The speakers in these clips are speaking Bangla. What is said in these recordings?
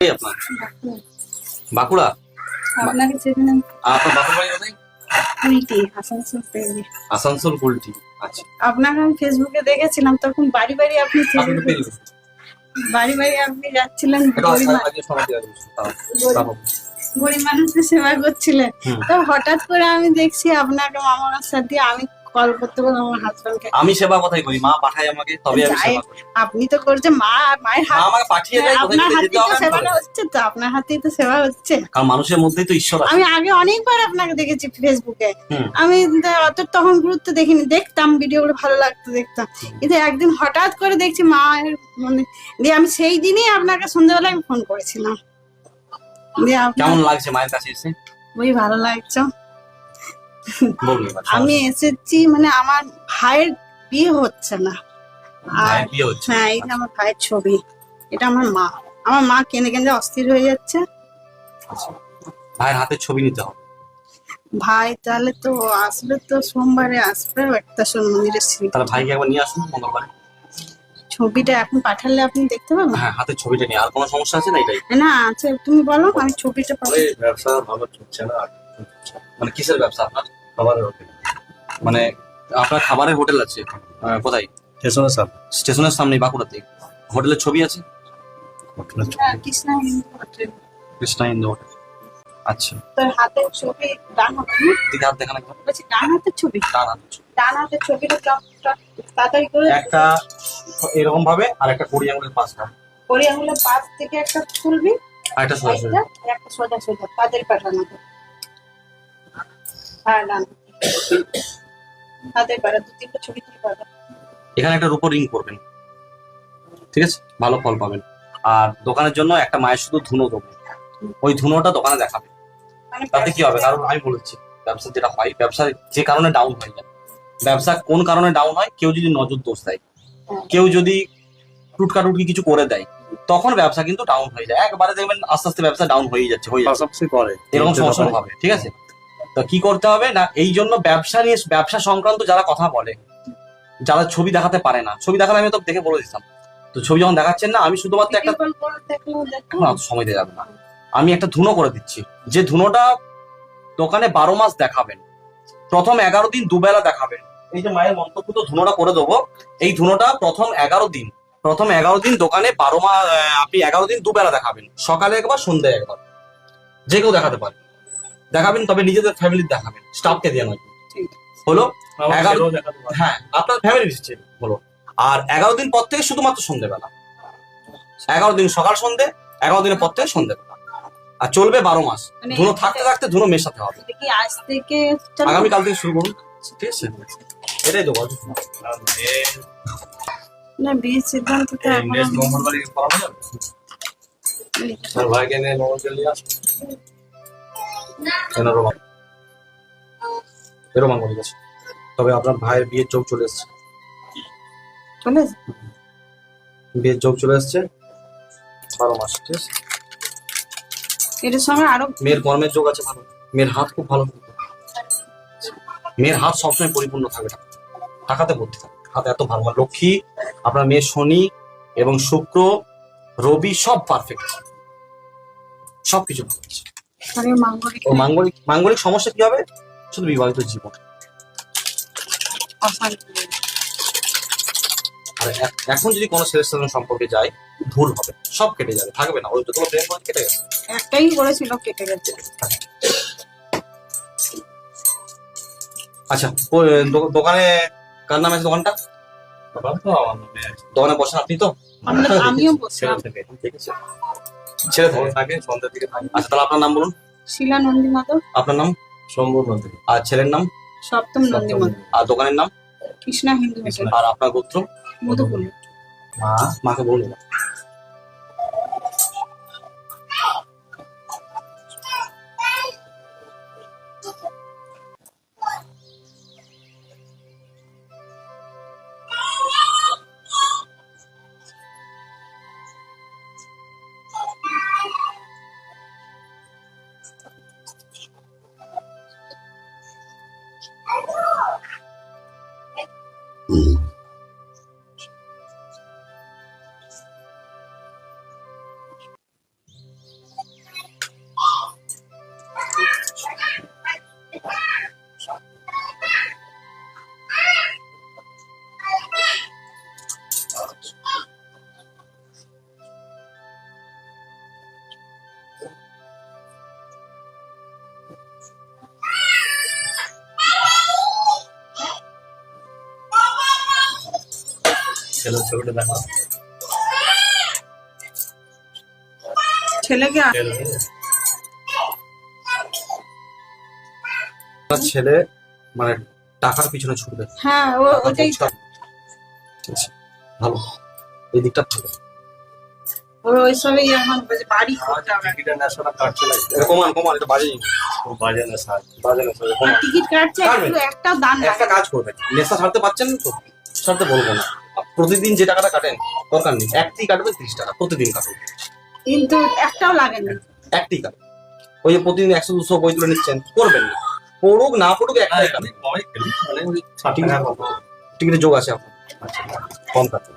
আপনার? বাঁকুড়া? আপনাকে চেনেন আপনার বাপের বাড়ি কোথায়? কুলটি আসানসোল থেকে। আসানসোল কুলটি আচ্ছা। আপনাকে আমি ফেসবুকে দেখেছিলাম তখন বাড়ি বাড়ি আপনি বাড়ি বাড়ি আপনি যাচ্ছিলেন গরিব মানুষদের সেবা করছিলেন। তো হঠাৎ করে আমি দেখছি আপনাকে মামার সাথে আমি কল করতে আমার হাজবেন্ডকে আমি সেবা কথাই করি মা পাঠায় আমাকে তবে আমি সেবা করি। আপনি তো করছেন মা মায়ের হাত আমাকে পাঠিয়ে দেয় আপনার কোথায় হাতেই তো বলে। হচ্ছে তো আপনার হাতেই তো সেবা হচ্ছে। কারণ মানুষের মধ্যেই তো ঈশ্বর আছে। আমি আগে অনেকবার আপনাকে দেখেছি ফেসবুকে আমি অত তখন গুরুত্ব দেখিনি দেখতাম ভিডিওগুলো ভালো লাগতো দেখতাম। কিন্তু একদিন হঠাৎ করে দেখছি মায়ের মানে দিয়ে আমি সেই দিনই আপনাকে সন্ধ্যাবেলায় আমি ফোন করেছিলাম। দিয়ে কেমন লাগছে মায়ের কাছে এসে? খুবই ভালো লাগছে। আমি এসেছি মানে আমার ভাইয়ের বিয়ে হচ্ছে না। আর হ্যাঁ যে আমার ভাইয়ের ছবি। এটা আমার মা। আমার মা কেনে কেনে অস্থির হয়ে যাচ্ছে। আচ্ছা। ভাইয়ের হাতের ছবি নিতে হবে। ভাই তাহলে তো আসবে তো সোমবারে আসবে একটা মন্দিরের স্মৃতি তাহলে ভাইকে একবার নিয়ে আসুন মঙ্গলবারে? ছবিটা এখন পাঠালে আপনি দেখতে পাবেন? হ্যাঁ হাতের ছবিটা নিয়ে। আর কোনো সমস্যা আছে না এটাই? না আছে তুমি বলো আমি ছবিটা পাবো ব্যবসা ভালো চলছে না। মানে কিসের ব্যবসা আপনার? খাবারের হোটেল। মানে আপনার খাবারের হোটেল আছে আহ, কোথায়? স্টেশনের সামনে। স্টেশনের সামনে বাঁকুড়াতে হোটেলের ছবি আছে? হোটেলের হ্যাঁ, Krishna Hindu hotel. Krishna Indo hotel. আচ্ছা। তোর হাতের ছবি ডান হাতে। দিকে হাত দেখান একবার। বলছি ডান হাতের ছবি? ডান হাতের ডান হাতের ছবিটা তাড়াতাড়ি করে একটা এরকম ভাবে আর একটা কুড়ি আঙুলের পাঁচটা করি আঙুলের পাশ থেকে একটা আর একটা সোজা সোজা একটা, আর একটা সোজা সোজা তাদের পাঠানো। দু তিনটা ছবি তুলে এখানে একটা রূপো রিং করবেন ঠিক আছে? ভালো ফল পাবেন। আর দোকানের জন্য একটা মায়ের শুধু ধুনো দেবো। ওই ধুনোটা দোকানে দেখাবে। তাতে কি হবে? কারণ আমি বলেছি ব্যবসা যেটা হয় ব্যবসা যে কারণে ডাউন হয়ে যায়। ব্যবসা কোন কারণে ডাউন হয়? কেউ যদি নজর দোষ দেয়। কেউ যদি টুটকাটুটকি কিছু করে দেয় তখন ব্যবসা কিন্তু ডাউন হয়ে যায়। একবারে দেখবেন আস্তে আস্তে ব্যবসা ডাউন হয়ে যাচ্ছে হয়ে যাচ্ছে। করে। এরকম সমস্যা হবে ঠিক আছে? তো কি করতে হবে? না এই জন্য ব্যবসা নিয়ে ব্যবসা সংক্রান্ত যারা কথা বলে যারা ছবি দেখাতে পারে না ছবি দেখালে আমি তো দেখে বলে দিতাম। তো ছবি যখন দেখাচ্ছেন না আমি শুধুমাত্র একটা সময় দেওয়া যাবে না। আমি একটা ধুনো করে দিচ্ছি। যে ধুনোটা দোকানে বারো মাস দেখাবেন প্রথম এগারো দিন দুবেলা দেখাবেন। এই যে মায়ের মন্তব্য তো ধুনোটা করে দেবো এই ধুনোটা প্রথম এগারো দিন প্রথম এগারো দিন দোকানে বারো মাস আপনি এগারো দিন দুবেলা দেখাবেন সকালে একবার সন্ধ্যায় একবার। যে কেউ দেখাতে পারে। দেখাবেন তবে নিজেদের ফ্যামিলির দেখাবেন। স্টাফকে দিয়ে নয়। ঠিক। হলো এগারো-। হ্যাঁ আপনার ফ্যামিলি এসেছে বলো। আর এগারো দিন পর থেকে শুধুমাত্র সন্ধ্যেবেলা এগারো দিন সকাল সন্ধে এগারো দিনের পর থেকে সন্ধ্যেবেলা আর চলবে বারো মাস। মানে ধুনো থাকতে থাকতে ধুনো মেশাতে হবে। এটা কি আজ থেকে চালু? আগামীকাল থেকে শুরু করুন। ঠিক আছে? এটাই দেবো আর না। বিয়ের সিদ্ধান্ত তো তোর ভাইকে নিয়ে মঙ্গলবার নিয়ে আসবে? আছে। তবে আপনার ভাইয়ের বিয়ের যোগ চলে এসছে। চলে বিয়ের যোগ চলে এসছে। বারো মাস ঠিক আছে? এটার সঙ্গে আরও মেয়ের কর্মের যোগ আছে ভালো। মেয়ের হাত খুব ভালো মেয়ের হাত সবসময় পরিপূর্ণ থাকবে। টাকাতে ভর্তি থাকে। হাত এত ভালো। লক্ষ্মী আপনার মেয়ে শনি এবং শুক্র রবি সব পারফেক্ট সব কিছু ভালো আছে। মাঙ্গলিক সমস্যা কি হবে? শুধু বিবাহিত জীবন। আর এখন যদি কোনো ছেলের সাথে সম্পর্কে যায় ভুল হবে। সব কেটে যাবে থাকবে না। ওই যত প্রেম করে কেটে গেছে। একটাই বলেছিল কেটে গেছে। আচ্ছা দোকানে কার নাম আছে দোকানটা? তো দোকানে বসেন আপনি তো? আমিও ঠিক আছে। ছেড়ে থাকে। থাকে সন্ধ্যা থেকে আচ্ছা তাহলে আপনার নাম বলুন? শিলা নন্দী মাধব আপনার নাম? সম্ভব নন্দী। আর ছেলের নাম? সপ্তম নন্দী। মাধব আর দোকানের নাম? কৃষ্ণা হিন্দু আর আপনার গোত্র? মধুপুর মা মাকে বলুন 음. ছেলের ছবিটা দেখা। ছেলেকে ছেলে। মানে টাকার পিছনে ছুটবে হ্যাঁ ও ওটাই আচ্ছা, ভালো। এই দিকটা ভালো। ওর ওইসবই এখন বাড়ি করতে হবে। টিকিটের নেশাটা কাটছে না এটা কমান কমান এটা বাজে ও বাজে নেশা বাজে নেশা আর টিকিট কাটছে একটা দান একটা কাজ করবেন নেশা ছাড়তে পারছেন তো? ছাড়তে বলব না। প্রতিদিন যে টাকাটা কাটেন দরকার নেই। একটি কাটবে তিরিশ টাকা প্রতিদিন কাটবে কিন্তু একটাও লাগে না একটি কাটবে ওই যে প্রতিদিন একশো দুশো বই তুলে নিচ্ছেন করবেন না। পড়ুক না পড়ুক একটাই মানে টাকা কত টিকিটের যোগ আছে আপনার আচ্ছা কম কাটবে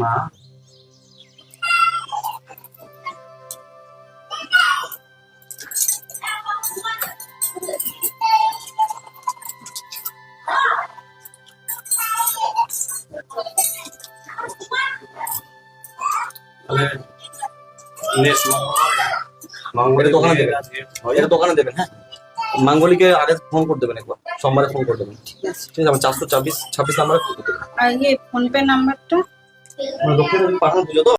মা এটা দোকানে দেবেন। হ্যাঁ মাঙ্গলিকে আগে ফোন করে দেবেন একবার। সোমবারে ফোন করে দেবেন। ঠিক আছে। ঠিক আছে আমার চারশো ছাব্বিশ ছাব্বিশ নাম্বারে ফোন করে দেবেন। আর ইয়ে ফোন পে নাম্বারটা পুজো তো?